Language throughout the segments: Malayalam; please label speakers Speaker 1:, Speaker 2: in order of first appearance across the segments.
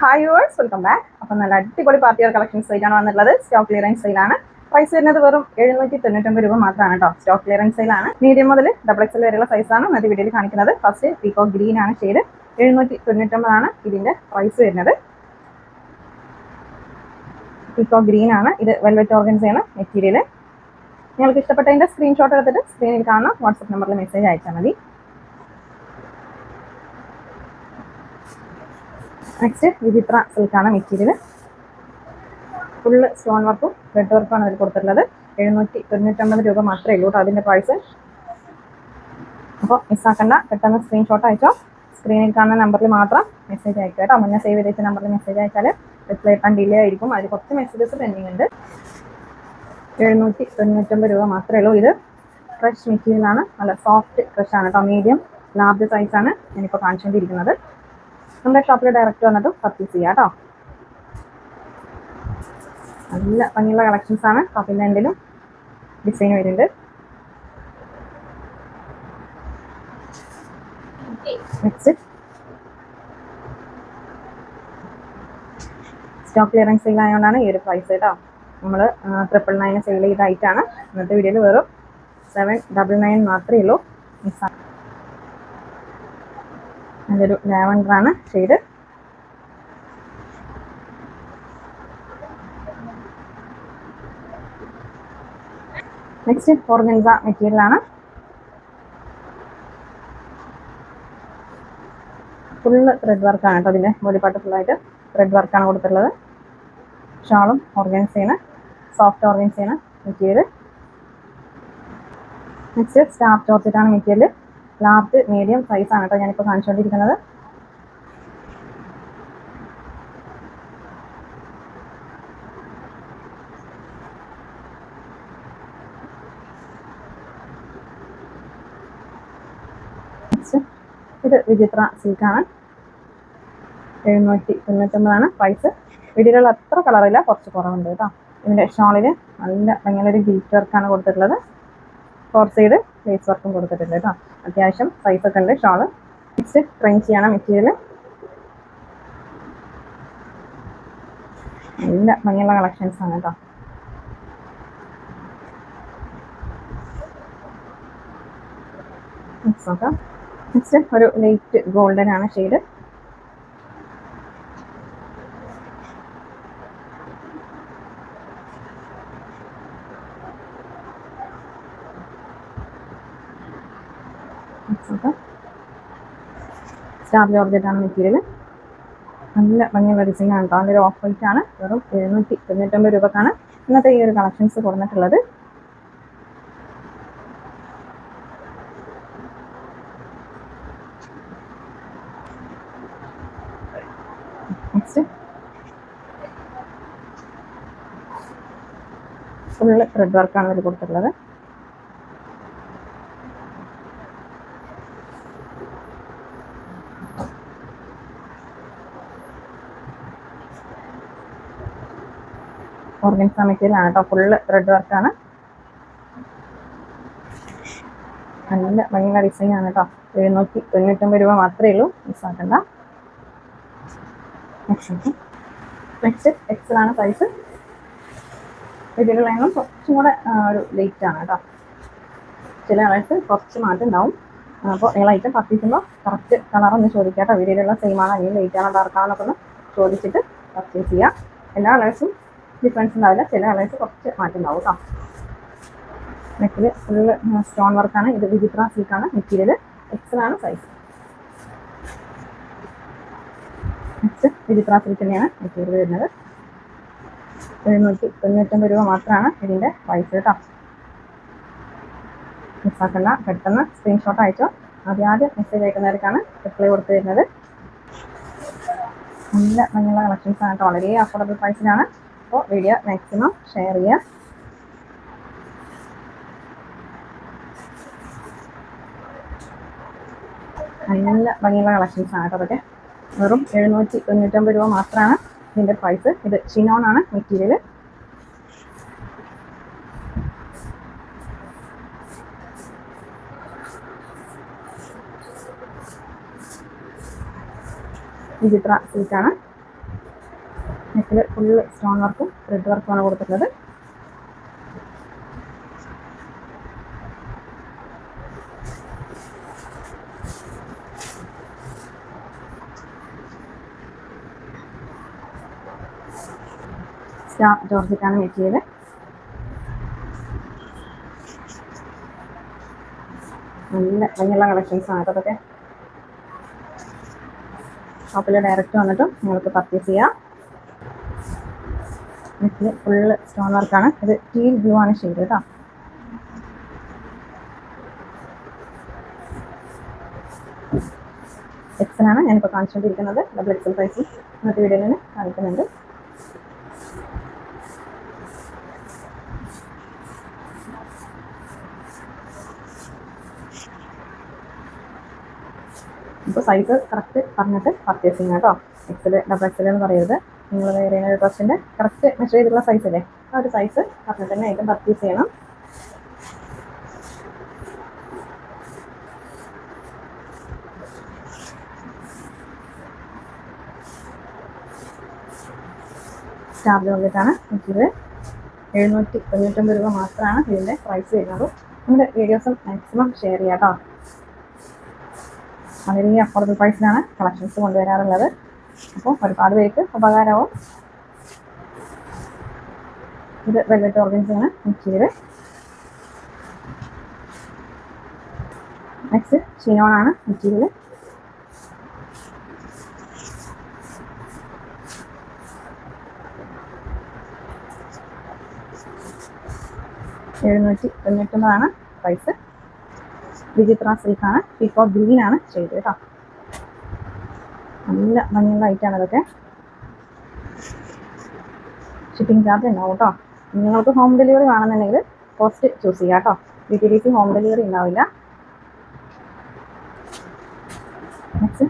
Speaker 1: ഹായ് യുവേഴ്സ് വെൽക്കം ബാക്ക് അപ്പം നല്ല അടിപൊളി പാർട്ടിയർ കളക്ഷൻ സൈറ്റാണ് വന്നിട്ടുള്ളത്. സ്റ്റോക്ക് ക്ലിയറൻസ് സെയിലാണ് പ്രൈസ് വരുന്നത് വെറും എഴുന്നൂറ്റി തൊണ്ണൂറ്റൊമ്പത് രൂപ മാത്രമാണ് കേട്ടോ. സ്റ്റോക്ക് ക്ലിയറൻസ് സെയിലാണ് മീഡിയം മുതൽ ഡബിൾ എക്സൽ വരെയുള്ള സൈസാണ് ഇന്നത്തെ വീഡിയോയിൽ കാണിക്കുന്നത്. ഫസ്റ്റ് പീക്കോ ഗ്രീൻ ആണ് ഷെയ്ഡ് എഴുന്നൂറ്റി തൊണ്ണൂറ്റൊമ്പതാണ് ഇതിന്റെ പ്രൈസ് വരുന്നത്. പീക്കോ ഗ്രീൻ ആണ്. ഇത് വെൽവെറ്റ് ഓർഗൻസയാണ് മെറ്റീരിയൽ നിങ്ങൾക്ക് ഇഷ്ടപ്പെട്ടതിന്റെ സ്ക്രീൻഷോട്ട് എടുത്തിട്ട് സ്ക്രീനിൽ കാണുന്ന വാട്സപ്പ് നമ്പറിൽ മെസ്സേജ് അയച്ചാൽ മതി. നെക്സ്റ്റ് വിചിത്ര സിൽക്കാണ് മെറ്റീരിയൽ ഫുള്ള് സ്റ്റോൺ വർക്കും റെഡ് വർക്കുമാണ് അതിൽ കൊടുത്തിട്ടുള്ളത്. എഴുന്നൂറ്റി തൊണ്ണൂറ്റൊമ്പത് രൂപ മാത്രമേ ഉള്ളൂ കേട്ടോ അതിന്റെ പ്രൈസ് അപ്പോൾ മിസ്സാക്കണ്ട പെട്ടെന്ന് സ്ക്രീൻഷോട്ട് അയച്ചോ. സ്ക്രീനിൽ കാണുന്ന നമ്പറിൽ മാത്രം മെസ്സേജ് അയക്കുക കേട്ടോ. മുന്നേ സേവ് ചെയ്ത നമ്പറിൽ മെസ്സേജ് അയച്ചാൽ റിപ്ലൈ ഇട്ടാൻ ഡിലേ ആയിരിക്കും. അതിൽ കുറച്ച് മെസ്സേജസ് പെൻഡിങ് ഉണ്ട്. എഴുന്നൂറ്റി തൊണ്ണൂറ്റൊമ്പത് രൂപ മാത്രമേ ഉള്ളൂ. ഇത് ഫ്രഷ് മെറ്റീരിയലാണ് നല്ല സോഫ്റ്റ് ഫ്രഷ് ആണ് കേട്ടോ. മീഡിയം ലാർജ് സൈസാണ് ഞാനിപ്പോൾ കാണിച്ചുകൊണ്ടിരിക്കുന്നത് നമ്മുടെ ഷോപ്പിൽ ഡയറക്റ്റ് വന്നിട്ട് പർച്ചേസ് ചെയ്യാം കേട്ടോ നല്ല ഭംഗിയുള്ള കളക്ഷൻസ് ആണ്. ടോപ്പിന്റെ എൻഡിലും ഡിസൈൻ വരുന്നുണ്ട്. സ്റ്റോക്ക് ക്ലിയറൻസ് സെയിൽ ആയതുകൊണ്ടാണ് ഈ ഒരു പ്രൈസ് കേട്ടോ നമ്മൾ ട്രിപ്പിൾ നയൻ സെയിൽ ചെയ്തായിട്ടാണ് ഇന്നത്തെ വീഡിയോയിൽ വെറും സെവൻ ഡബിൾ നയൻ മാത്രമേ ഉള്ളൂ. മിസ്സാണ് ലാവൻഡർ ആണ് ഷെയ്ഡ്. നെക്സ്റ്റ് ഓർഗൻസ മെറ്റീരിയൽ ആണ് ഫുള്ള് ത്രെഡ് വർക്കാണ് കേട്ടോ അതിന്റെ ബോഡിപ്പാട്ട് ഫുള്ളായിട്ട് ത്രെഡ് വർക്കാണ് കൊടുത്തിട്ടുള്ളത്. ഷാളും ഓർഗൻസയാണ്. സോഫ്റ്റ് ഓർഗൻസയാണ് മെറ്റീരിയൽ നെക്സ്റ്റ് സ്റ്റാർ ചോർച്ചിട്ടാണ് മെറ്റീരിയൽ ലാർജ് മീഡിയം സൈസ് ആണ് കേട്ടോ ഞാനിപ്പോൾ കാണിച്ചുകൊണ്ടിരിക്കുന്നത് ഇത് വിചിത്ര സിൽക്കാണ് എഴുന്നൂറ്റി തൊണ്ണൂറ്റൊമ്പതാണ് പ്രൈസ് വീഡിയോയിൽ അത്ര കളറില്ല കുറച്ച് കുറവുണ്ട് കേട്ടോ. ഇതിന്റെ ഷോളിന് നല്ല ഭയങ്കര ഒരു ഗീറ്റ് വർക്കാണ് കൊടുത്തിട്ടുള്ളത്. ഫോർ സൈഡ് ലേസ് വർക്കും കൊടുത്തിട്ടുണ്ട് കേട്ടോ. അത്യാവശ്യം സൈസ് ഒക്കെ ഉണ്ട് ഷോൾ നെക്സ്റ്റ് ക്രഞ്ചിയാണ് മെറ്റീരിയൽ നല്ല ഭംഗിയുള്ള കളക്ഷൻസ് ആണ് കേട്ടോ. നെക്സ്റ്റ് ഒരു ലൈറ്റ് ഗോൾഡൻ ആണ് ഷെയ്ഡ് സ്റ്റാർ ജോർജറ്റ് ആണ് മെറ്റീരിയൽ നല്ല ഭംഗിയുള്ള ഡിസൈൻ കേട്ടോ. അതിന്റെ ഓഫ് വൈറ്റ് ആണ്. വെറും എഴുന്നൂറ്റി തൊണ്ണൂറ്റൊമ്പത് രൂപക്കാണ്. ഇന്നത്തെ ഈ ഒരു കളക്ഷൻസ് കൊടുത്തിട്ടുള്ളത്. ഫുള്ള് ത്രെഡ് വർക്കാണ് ഇതിൽ കൊടുത്തിട്ടുള്ളത്. ഓർഗൻസ മെറ്റീരിയൽ ആണ് കേട്ടോ ഫുള്ള് ത്രെഡ് വർക്കാണ് നല്ല ഭയങ്കര ഡിസൈൻ ആണ് കേട്ടോ എഴുന്നൂറ്റി തൊണ്ണൂറ്റൊമ്പത് രൂപ മാത്രമേ ഉള്ളൂ. മിസ്സാക്കണ്ട നെക്സ്റ്റ് നെക്സ്റ്റ് എക്സലാണ് സൈസ് ഇതിലുള്ള കുറച്ചും കൂടെ ഒരു ലേറ്റ് ആണ് കേട്ടോ ചില കളേഴ്സ് കുറച്ച് മാറ്റം ഉണ്ടാവും. അപ്പോൾ നിങ്ങൾ ഐറ്റം പർച്ചേസ് ചെയ്യുമ്പോൾ കറക്റ്റ് കളർ ഒന്ന് ചോദിക്കാം കേട്ടോ വീഡിയോയിലുള്ള സെയിം ആണോ അല്ലെങ്കിൽ ലേറ്റ് ആണോ ഡാർക്ക് ആണോ ഒന്ന് ചോദിച്ചിട്ട് പർച്ചേസ് ചെയ്യാം. എല്ലാ കളേഴ്സും ഡിഫറൻസ് ഉണ്ടാവില്ല. ചില കളേഴ്സ് കുറച്ച് മാറ്റം ഉണ്ടാവും കേട്ടോ നെക്കിൽ ഫുള്ള് സ്റ്റോൺ വർക്കാണ് ഇത് വിചിത്ര സിൽക്കാണ് മെറ്റീരിയൽ ആണ് സൈസ് നെക്സ്റ്റ് വിചിത്ര സിൽക്ക് തന്നെയാണ് മെറ്റീരിയൽ വരുന്നത്. എഴുന്നൂറ്റി തൊണ്ണൂറ്റൊമ്പത് രൂപ മാത്രമാണ് ഇതിന്റെ പ്രൈസ് കേട്ടോ മിസ്സാക്കണ്ട പെട്ടെന്ന് സ്ക്രീൻഷോട്ട് അയച്ചോ. ആദ്യം ആദ്യം മെസ്സേജ് അയക്കുന്നവർക്കാണ് റിപ്ലൈ കൊടുത്തു വരുന്നത് നല്ല ഭംഗിയുള്ള കളക്ഷൻസ് ആണ് കേട്ടോ വളരെ അഫോർഡബിൾ പ്രൈസിലാണ് അപ്പോൾ വീഡിയോ മാക്സിമം ഷെയർ ചെയ്യുക നല്ല ഭംഗിയുള്ള കളക്ഷൻസ് ആണ് കേട്ടോ അതൊക്കെ വെറും എഴുന്നൂറ്റി തൊണ്ണൂറ്റൊമ്പത് രൂപ മാത്രമാണ് ഇതിന്റെ പ്രൈസ് ഇത് ഷിനോൺ ആണ് മെറ്റീരിയൽ വിചിത്ര സിൽക്കാണ് നെക്കിൽ ഫുള്ള് സ്റ്റോൺ വർക്കും ത്രെഡ് വർക്കുമാണ് കൊടുത്തിട്ടുള്ളത്. സ്റ്റാർ ജോർജറ്റാണ് ചെയ്ത് നല്ല ഭംഗിയുള്ള കളക്ഷൻസ് ആണ് അതൊക്കെ. ഷോപ്പിൽ ഡയറക്റ്റ് വന്നിട്ട് നിങ്ങൾക്ക് പർച്ചേസ് ചെയ്യാം. നെക്കിൽ ഫുള്ള് സ്റ്റോൺ വർക്കാണ് ഇത് ടീൽ ബ്ലൂ ആണ് ഷെയ്ഡ് കേട്ടോ എക്സലാണ് ഞാനിപ്പോൾ കാണിച്ചുകൊണ്ടിരിക്കുന്നത് ഡബിൾ എക്സൽ പ്രൈസ് ഇന്നത്തെ വീഡിയോയിൽ തന്നെ കാണിക്കുന്നുണ്ട്. ഇപ്പോൾ സൈസ് കറക്റ്റ് പറഞ്ഞിട്ട് പർച്ചേസിങ് കേട്ടോ എക്സൽ ഡബിൾ എക്സൽ എന്ന് പറയരുത്. നിങ്ങൾ വേറെ ഡ്രസ്സിന്റെ കറക്റ്റ് മെഷർ ചെയ്തിട്ടുള്ള സൈസ് അല്ലേ? ആ ഒരു സൈസ് പറഞ്ഞിട്ട് തന്നെ ഐറ്റം പർച്ചേസ് ചെയ്യണം. സ്റ്റാബിൽ വന്നിട്ടാണ് ഇത് എഴുന്നൂറ്റി തൊണ്ണൂറ്റൊമ്പത് രൂപ മാത്രമാണ് ഇതിന്റെ പ്രൈസ് വരുന്നത്. നമ്മുടെ വീഡിയോസും മാക്സിമം ഷെയർ ചെയ്യാം കേട്ടോ വളരെ അഫോർഡബിൾ പ്രൈസിലാണ് കളക്ഷൻസ് കൊണ്ടുവരാറുള്ളത്. അപ്പോൾ ഒരുപാട് പേർക്ക് ഉപകാരമാവും. ഇത് വെല്ലറ്റ് ഓർഗൻസാണ് മെറ്റീരിയൽ നെക്സ്റ്റ് ഷിനോൺ ആണ് മെറ്റീരിയൽ എഴുന്നൂറ്റി തൊണ്ണൂറ്റൊമ്പതാണ് പ്രൈസ് വിചിത്ര സിൽക്കാണ് പീക്കോ ഗ്രീനാണ് ചെയ്തത് കേട്ടോ. നല്ല ഭംഗിയുള്ള ഐറ്റാണ് അതൊക്കെ ഷിപ്പിംഗ് ചാർജ് ഉണ്ടാവും കേട്ടോ നിങ്ങൾക്ക് ഹോം ഡെലിവറി വേണമെന്നുണ്ടെങ്കിൽ കോസ്റ്റ് ചൂസ് ചെയ്യാം കേട്ടോ D T D C home delivery ഉണ്ടാവില്ല. നെക്സ്റ്റ്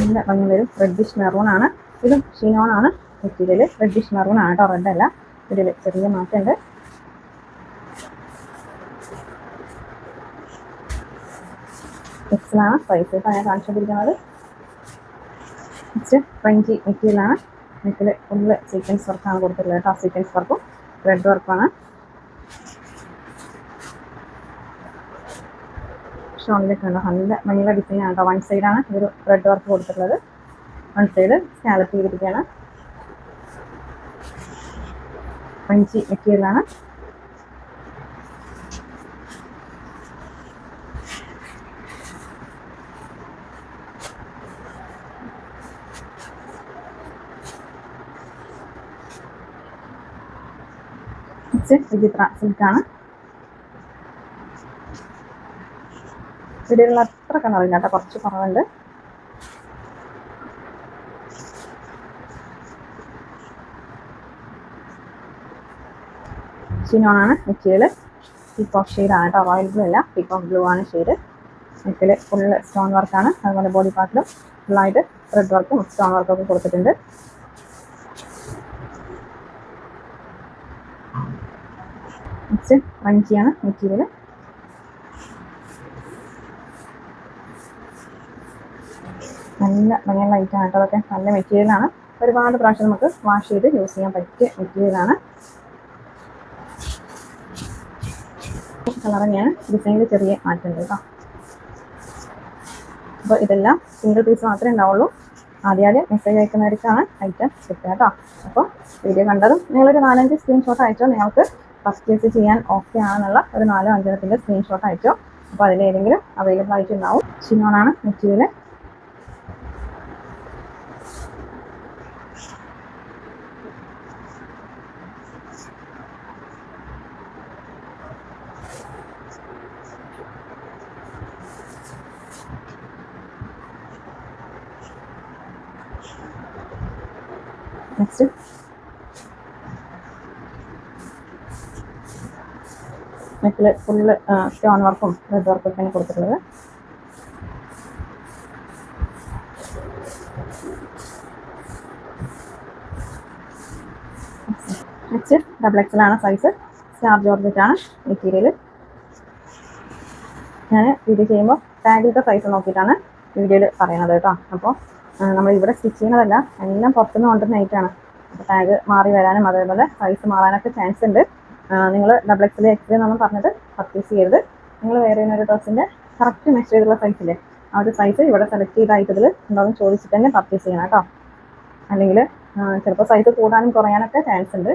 Speaker 1: നല്ല ഭംഗി വരും റെഡിഷ് മെറൂൺ ആണ്. ഇതും ഷിനോൺ ആണ്. മെറ്റീരിയൽ റെഡിഷ് മെറൂൺ ആണ് കേട്ടോ റെഡ് അല്ല. ഇതിൽ ചെറിയ മാറ്റമുണ്ട് എക്സലാണ് ഇപ്പോൾ ഞാൻ കാണിച്ചുകൊണ്ടിരിക്കുന്നത് നെക്സ്റ്റ് ഫ്രഞ്ചി മെറ്റീരിയലാണ് നെക്കിൽ ഫുള്ള് സീക്വൻസ് വർക്കാണ് കൊടുത്തിട്ടുള്ളത് കേട്ടോ സീക്വൻസ് വർക്കും റെഡ് വർക്കാണ് ഷോളിലേക്ക് ഉണ്ട് നല്ല ഭംഗിയുള്ള ഡിസൈൻ ആണ് കേട്ടോ. വൺ സൈഡാണ് ഇതൊരു റെഡ് വർക്ക് കൊടുത്തിട്ടുള്ളത്. വൺ സൈഡ് സ്കാലപ്പ് ചെയ്തിരിക്കുകയാണ്. പഞ്ചി മെറ്റീരിയലാണ് വിചിത്ര സിൽക്കാണ് ഇതിലുള്ള അത്ര കിണറില്ല കേട്ടോ കുറച്ച് കുറവുണ്ട്. ാണ് ആണ് മെറ്റീരിയൽ പീക്കോക്ക് ആണ് കേട്ടോ റോയൽ ബ്ലൂ അല്ല. പീക്കോക്ക് ബ്ലൂ ആണ് ഷെയ്ഡ് നെക്കിൽ ഫുള്ള് സ്റ്റോൺ വർക്കാണ് അതുപോലെ ബോഡി പാർട്ടിലും ഫുള്ളായിട്ട് റെഡ് വർക്കും സ്റ്റോൺ വർക്കും ഒക്കെ കൊടുത്തിട്ടുണ്ട്. നെക്സ്റ്റ് വഞ്ചിയാണ് മെറ്റീരിയൽ നല്ല ഭംഗിയുള്ള ലൈറ്റ് കേട്ടോ. അതൊക്കെ നല്ല മെറ്റീരിയലാണ് ഒരുപാട് പ്രാവശ്യം നമുക്ക് വാഷ് ചെയ്ത് യൂസ് ചെയ്യാൻ പറ്റിയ മെറ്റീരിയലാണ് കളർ ഞാൻ ഡിസൈനിൽ ചെറിയ മാറ്റമുണ്ട് കേട്ടോ. അപ്പോൾ ഇതെല്ലാം സിംഗിൾ പീസ് മാത്രമേ ഉണ്ടാവുള്ളൂ. ആദ്യം ആദ്യം മെസ്സേജ് അയക്കുന്നവർക്കാണ് ഐറ്റം കിട്ടുക കേട്ടോ. അപ്പോൾ വീഡിയോ കണ്ടതും നിങ്ങളൊരു നാലഞ്ച് സ്ക്രീൻഷോട്ട് അയച്ചോ? നിങ്ങൾക്ക് പർച്ചേസ് ചെയ്യാൻ ഓക്കെ ആണെന്നുള്ള ഒരു നാലോ അഞ്ചെണ്ണത്തിന്റെ സ്ക്രീൻഷോട്ട് അയച്ചോ? അപ്പോൾ അതിലേതെങ്കിലും അവൈലബിൾ ആയിട്ടുണ്ടാവും. ചിന്നോണാണ് മെറ്റീരിയൽ നെക്സ്റ്റ് നെക്കിൽ ഫുള്ള് സ്റ്റോൺ വർക്കും റെഡ് വർക്കും ഒക്കെയാണ് കൊടുത്തിട്ടുള്ളത്. നെക്സ്റ്റ് ഡബിൾ എക്സലാണ് സൈസ് സ്റ്റാർ ജോർജറ്റാണ് മെറ്റീരിയൽ ഞാൻ വീഡിയോ ചെയ്യുമ്പോൾ ടാഗിലത്തെ സൈസ് നോക്കിയിട്ടാണ് വീഡിയോയിൽ പറയുന്നത് കേട്ടോ. അപ്പോൾ നമ്മൾ ഇവിടെ സ്റ്റിച്ച് ചെയ്യുന്നതല്ല എല്ലാം പുറത്തുനിന്ന് കൊണ്ടുവരുന്ന ഐറ്റാണ് അപ്പോൾ ടാഗ് മാറി വരാനും അതേപോലെ സൈസ് മാറാനൊക്കെ ചാൻസ് ഉണ്ട്. നിങ്ങൾ ഡബിൾ എക്സിൽ എക്സ് എന്നൊന്നും പറഞ്ഞിട്ട് പർച്ചേസ് ചെയ്യരുത്. നിങ്ങൾ വേറെ ഒരു ഡ്രസ്സിന്റെ കറക്റ്റ് മെഷർ ചെയ്തുള്ള സൈസില്ലേ ആ ഒരു സൈസ് ഇവിടെ സെലക്ട് ചെയ്ത ഐറ്റത്തിൽ ഉണ്ടോയെന്ന് ചോദിച്ചിട്ട് തന്നെ പർച്ചേസ് ചെയ്യണം കേട്ടോ. അല്ലെങ്കിൽ ചിലപ്പോൾ സൈസ് കൂടാനും കുറയാനൊക്കെ ചാൻസ് ഉണ്ട്.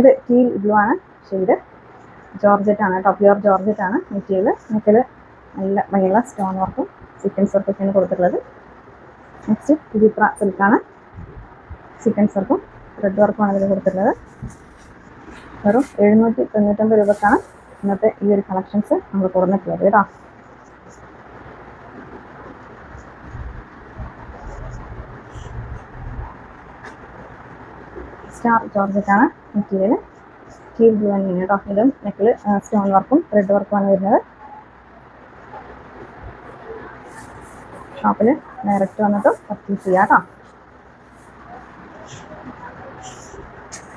Speaker 1: ഇത് ടീൽ ബ്ലൂ ആണ്. ഷെയ്ഡ് ജോർജറ്റ് ആണ് കേട്ടോ. പ്യുവർ ജോർജറ്റ് ആണ്. മെറ്റീരിയൽ നെക്കിൽ നല്ല വെള്ള സ്റ്റോൺ വർക്കും സീക്വൻസ് വർക്കൊക്കെയാണ് കൊടുത്തിട്ടുള്ളത്. നെക്സ്റ്റ് വിചിത്ര സിൽക്കാണ് സീക്വൻസ് വർക്കും റെഡ് വർക്കുമാണ് ഇതിൽ കൊടുത്തിട്ടുള്ളത്. വെറും എഴുന്നൂറ്റി തൊണ്ണൂറ്റൊമ്പത് രൂപക്കാണ് ഇന്നത്തെ ഈ ഒരു കളക്ഷൻസ് നമ്മൾ തുറന്നിട്ടുള്ളത് കേട്ടോ. സ്റ്റാർ ജോർജറ്റാണ് മെറ്റീരിയൽ സ്റ്റീൽ ബ്ലൂ തന്നെയാണ് കേട്ടോ. ഇതും നെക്കിൽ സ്റ്റോൺ വർക്കും റെഡ് വർക്കുമാണ് വരുന്നത്. ഷോപ്പിൽ ഡയറക്റ്റ് വന്നിട്ട് പർച്ചേസ് ചെയ്യാം കേട്ടോ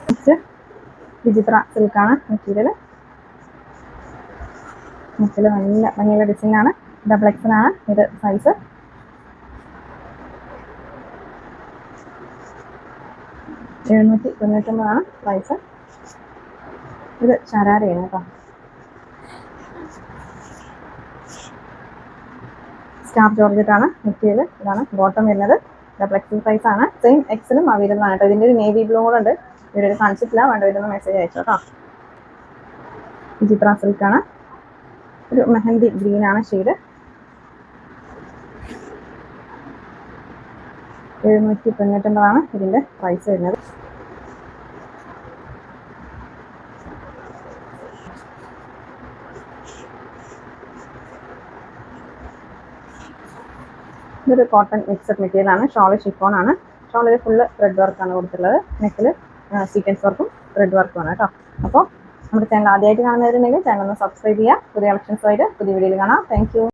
Speaker 1: നെക്സ്റ്റ് വിചിത്ര സിൽക്കാണ് മെറ്റീരിയൽ മെറ്റീരിയൽ നല്ല ഭംഗിയുള്ള ഡിസൈനാണ് ഡബിൾ ആണ് ഇത് സൈസ് എഴുന്നൂറ്റി തൊണ്ണൂറ്റൊമ്പതാണ് പ്രൈസ് ഇത് ശരാരയാണ് കേട്ടോ സ്റ്റാർ ജോർജറ്റാണ് മെറ്റീരിയൽ. ഇതാണ് ബോട്ടം വരുന്നത്. ഫ്ലെക്സി പ്രൈസ് ആണ്. സെയിം എക്സിലും അവൈലബിൾ ആണ് കേട്ടോ. ഇതിന്റെ ഒരു നേവി ബ്ലൂ കൂടെ ഉണ്ട്. ഇവരൊരു കാണിച്ചിട്ടില്ല. വേണ്ട വരുന്ന മെസ്സേജ് അയച്ചു കേട്ടോ. വിചിത്ര സിൽക്കാണ് ഒരു മെഹന്തി ഗ്രീൻ ആണ് ഷെയ്ഡ് എഴുന്നൂറ്റി തൊണ്ണൂറ്റൊമ്പതാണ് ഇതിന്റെ പ്രൈസ് വരുന്നത്. ഇതൊരു കോട്ടൺ മിക്സഡ് മെറ്റീരിയൽ ആണ്. ഷോൾ ഷിഫോൺ ആണ്. ഷോളിൽ ഫുള്ള് ത്രെഡ് വർക്കാണ് കൊടുത്തിട്ടുള്ളത്. നെക്കിൽ സീക്വൻസ് വർക്കും ത്രെഡ് വർക്കും ആണ് കേട്ടോ അപ്പോൾ നമ്മുടെ ചാനൽ ആദ്യമായിട്ട് കാണുന്നവരുണ്ടെങ്കിൽ ചാനൽ ഒന്ന് സബ്സ്ക്രൈബ് ചെയ്യുക. പുതിയ കളക്ഷൻസുമായിട്ട് പുതിയ വീഡിയോയിൽ കാണാം. താങ്ക്